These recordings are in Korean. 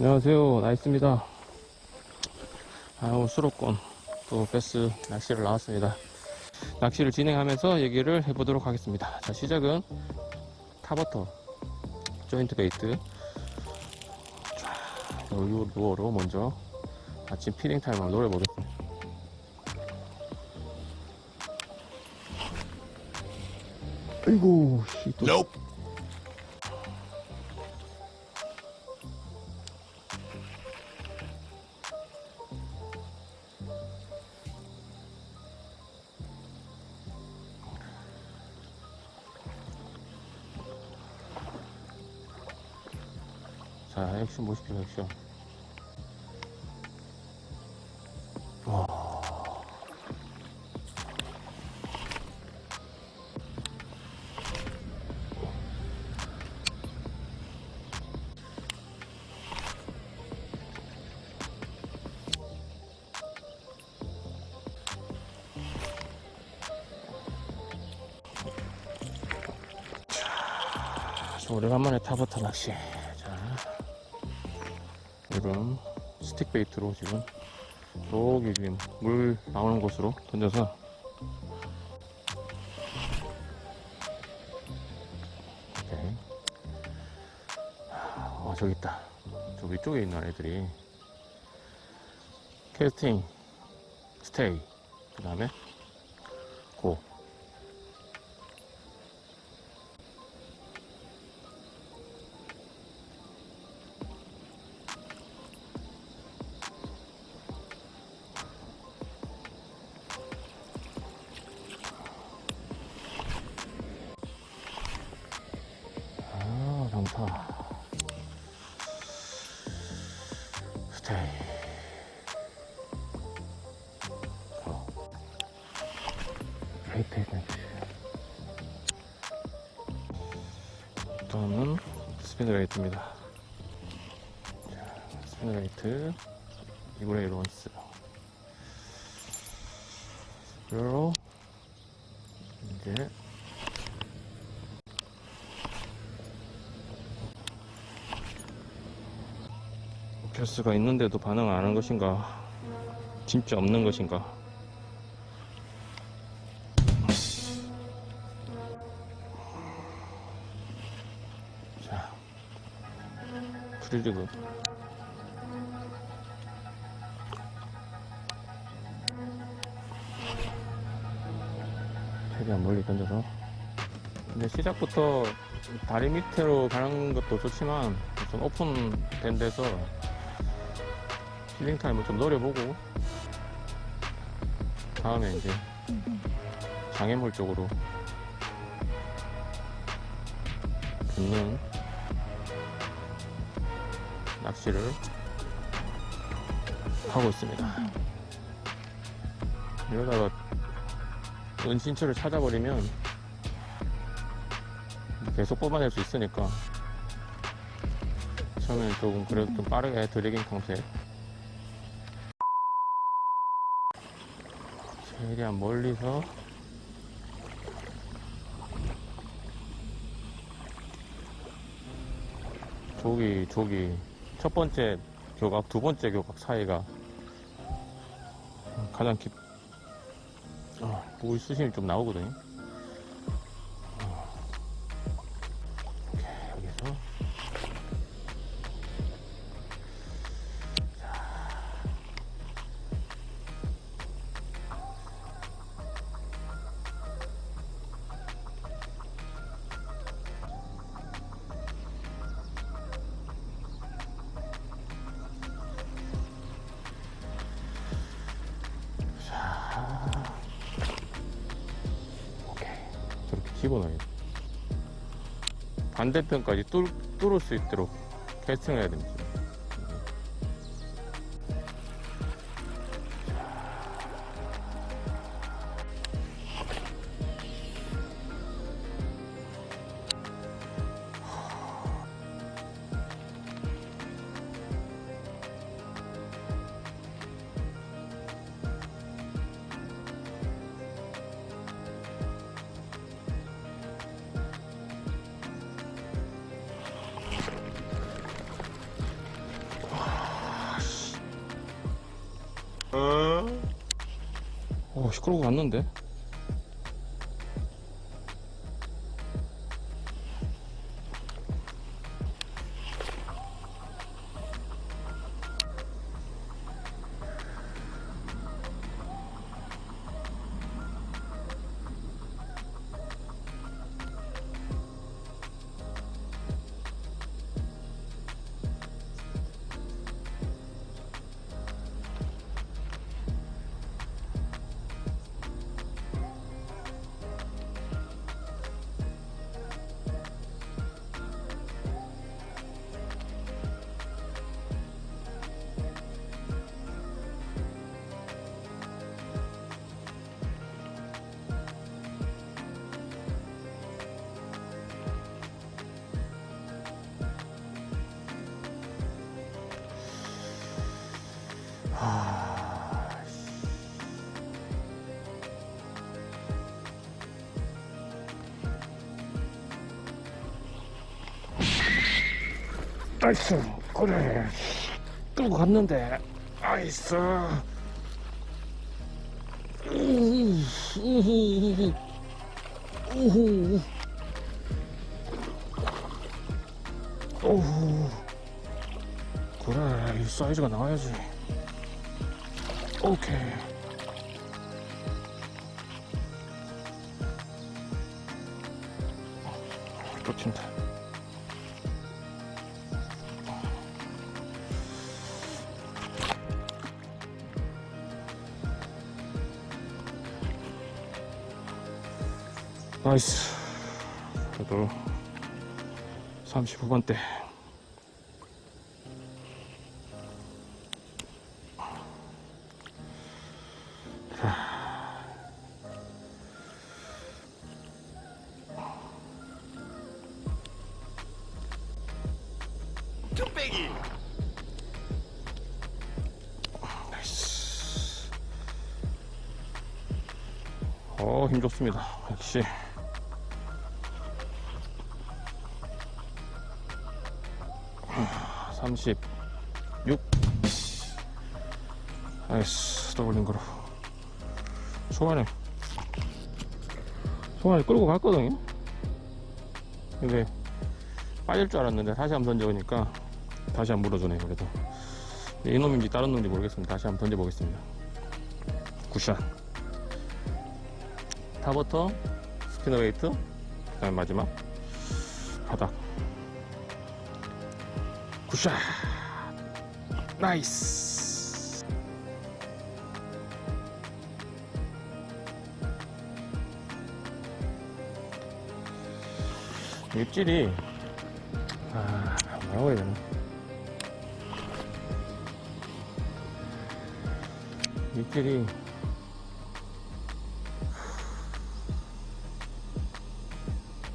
안녕하세요. 나이스입니다. 아우 수록권 또 베스 낚시를 나왔습니다. 낚시를 진행하면서 얘기를 해보도록 하겠습니다. 자 시작은 타버터 조인트 베이트. 자요 루어로 먼저 아침 피딩 타임을 노려보겠습니다. 아이고 씨, 또 Nope. 자, 액션 보십시오, 액션. 자, 오래간만에 타버터 낚시. 자, 이런 스틱 베이트로 지금 여기 지금 물 나오는 곳으로 던져서 오케이. 아, 저기 있다. 저 위쪽에 있는 애들이 캐스팅, 스테이, 그 다음에 고. 벤치. 다음은 스피너레이트입니다. 자, 스피너레이트. 이브레이 론스. 그리고 이제 교수가 있는데도 반응 안 하는 것인가? 진짜 없는 것인가? 프릴리그. 최대한 멀리 던져서. 근데 시작부터 다리 밑으로 가는 것도 좋지만 좀 오픈된 데서 힐링 타임을 좀 노려보고 다음에 이제 장애물 쪽으로 붙는 낚시를 하고 있습니다. 이러다가 은신처를 찾아버리면 계속 뽑아낼 수 있으니까 처음엔 조금 그래도 좀 빠르게 드래깅 컨셉 최대한 멀리서 저기 저기 첫 번째 교각 두 번째 교각 사이가 가장 깊 아, 물 수심이 좀 나오거든요 돼. 반대편까지 뚫, 뚫을 수 있도록 캐스팅을 해야 됩니다. 시끄러고 갔는데? 나이스. 그래. 끌고 갔는데. 나이스. 우후. 우후. 우후. 우후 그래 이 사이즈가 나와야지. 오케이. 또 친다 나이스 그래도 39번대 뚝배기 나이스. 어, 힘 좋습니다. 역시. 아, 36. 나이스. 더블링 거로. 초반에. 초반에 끌고 갔거든요. 근데 빠질 줄 알았는데 다시 한번 던져보니까 다시 한번 물어주네, 그래도. 네, 이놈인지 다른 놈인지 모르겠습니다. 다시 한번 던져보겠습니다. 굿샷. 타버터, 스피너웨이트, 그 다음 마지막 바닥. 굿샷. 나이스. 입질이 아 뭐라고 해야 되나 입질이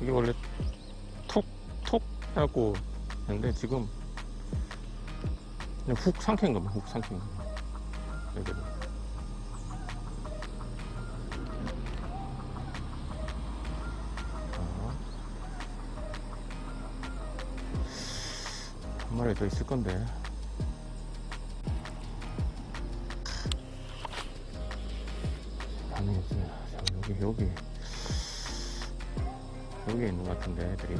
이게 원래 톡톡 해갖고 했는데 지금 그냥 훅 삼킨 거만 훅 삼킨 거 여기를 자. 한 마리 더 있을 건데 반응이 없습니다. 자, 여기 여기 여기 있는 것 같은데 애들이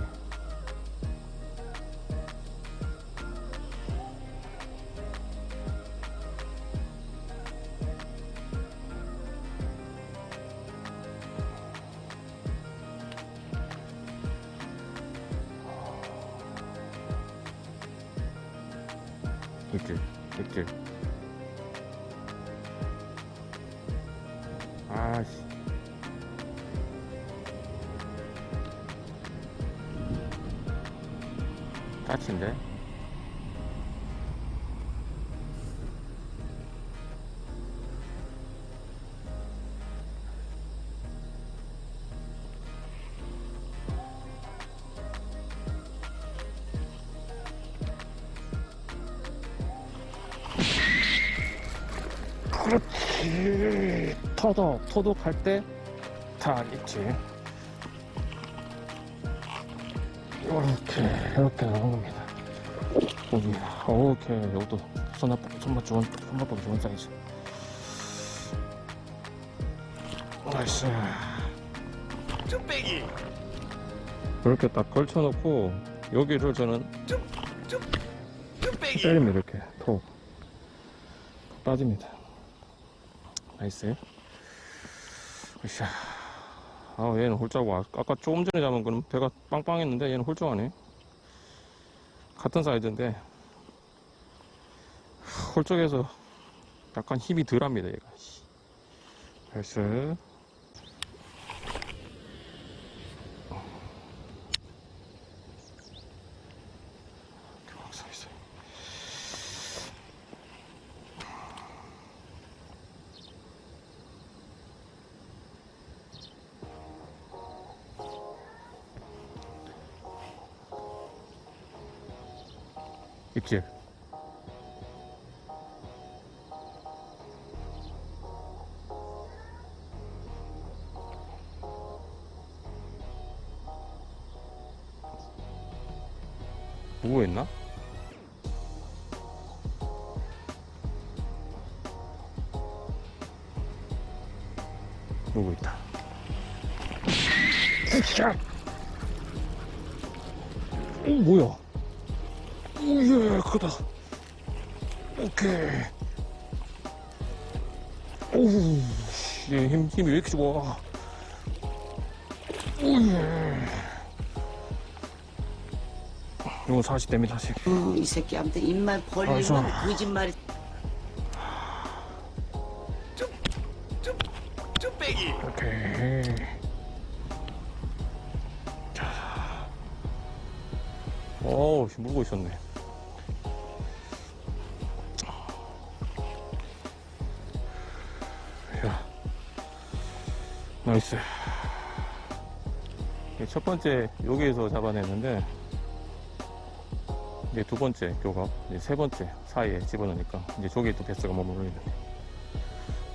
아씨. 까치인데 터덕 토독할 때다 있지. 이렇게 이렇게 나오는 겁니다. 여기 오케이. 이것도 손맛 손맛 좋은 손맛보다 좋은 사이즈. 나이스. 쭈빼기! 이렇게 딱 걸쳐놓고 여기를 저는 쭈빼기! 때립니다 이렇게. 톡. 빠집니다 나이스. 으쌰 아 얘는 홀짜고 아- 아까 조금 전에 잡은 거는 배가 빵빵했는데 얘는 홀쭉하네. 같은 사이즈인데. 홀쭉해서 약간 힘이 덜합니다 얘가. 나이스. 이렇게 서 있어요. 입질. 누구 했나? 누구 있다. 샷! 오, 뭐야? 오, 예, 크다. 오케이. 오우, 씨, 얘 힘, 힘이 왜 이렇게 좋아? 오, 예. 이거 40대입니다, 40. 어, 이 새끼 아무튼 입만 벌리면 아이고. 거짓말이 쭈빼기 오케이. 자. 어우, 씨, 물고 있었네. 야. 나이스. 첫 번째, 여기에서 잡아냈는데, 이제 두 번째 교각, 이제 세 번째 사이에 집어넣으니까, 이제 저기에 또 베스가 되네.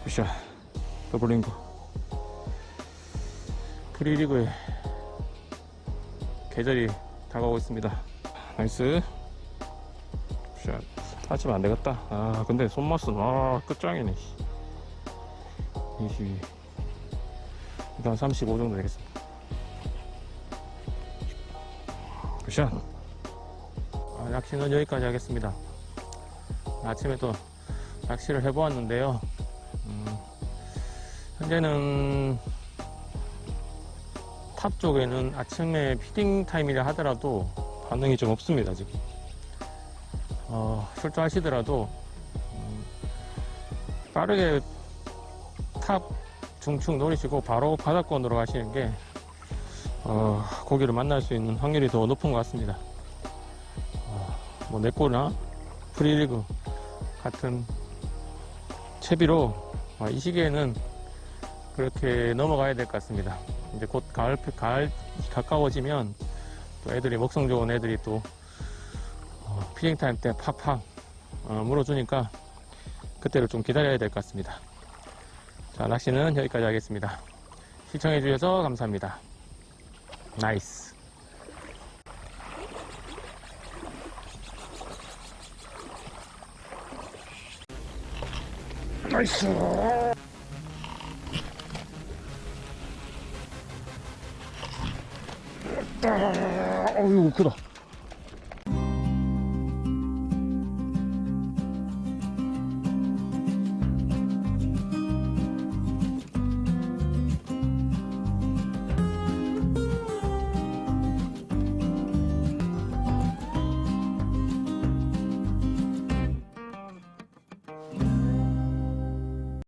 굿샷. 더블링거. 프리리그의 계절이 다가오고 있습니다. 나이스. 샷. 하지면 안 되겠다. 아, 근데 손맛은, 아, 끝장이네. 22. 일단 35 정도 되겠습니다. 굿샷. 아, 낚시는 여기까지 하겠습니다. 아침에 또 낚시를 해보았는데요. 음, 현재는 탑 쪽에는 아침에 피딩 타임이라 하더라도 반응이 좀 없습니다 지금 어, 출조하시더라도 음, 빠르게 탑 중축 노리시고 바로 바닥권으로 가시는 게 어, 고기를 만날 수 있는 확률이 더 높은 것 같습니다 어, 뭐 네꼬나 프리리그 같은 채비로 아, 이 시기에는 그렇게 넘어가야 될 것 같습니다. 이제 곧 가을, 가을 가까워지면 또 애들이 먹성 좋은 애들이 또 어, 피딩 타임 때 팍팍 어, 물어주니까 그때를 좀 기다려야 될 것 같습니다. 자, 낚시는 여기까지 하겠습니다. 시청해 주셔서 감사합니다. 나이스. 나이스. 어유 크다.